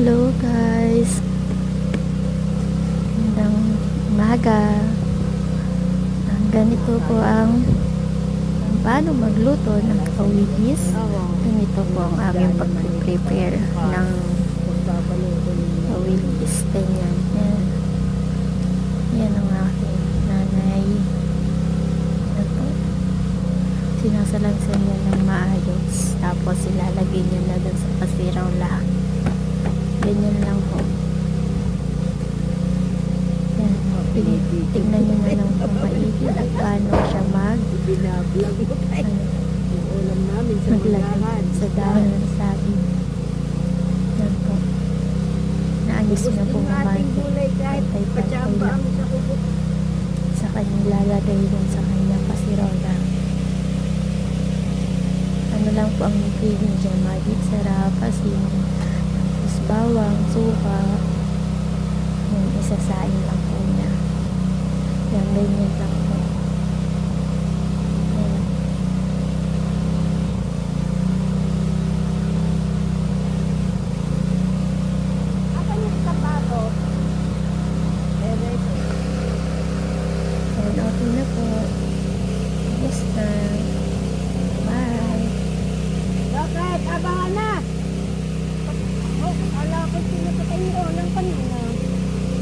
Hello guys. Magandang umaga. Ang ganito po ang ang paano magluto ng kawigis. Ganito po ang aming pag-prepare ng kawigis. Ganyan. Yan. Yan ang aking nanay. Ito. Sinasalansan niya ng maayos. Tapos ilalagay niya na dun sa pasirang lahat. Ganyan lang po. Yan. Tig- Tignan nyo na lang kung maigi at paano siya mag Binablog mo tayo. ano, Yung ulam namin sa maglagay sa dahon ng saging. Yan po. Naayos na po ng Pantay-pantay patsamba lang. ang sa kanyang lalagay dun sa kanyang pasirola. Ano lang po ang ingredient dyan. Magic sarap, asin, bawang, suka, yun, isasain lang po niya. Yan, ganyan lang po. Ayan. Ayan, okay na po. Basta.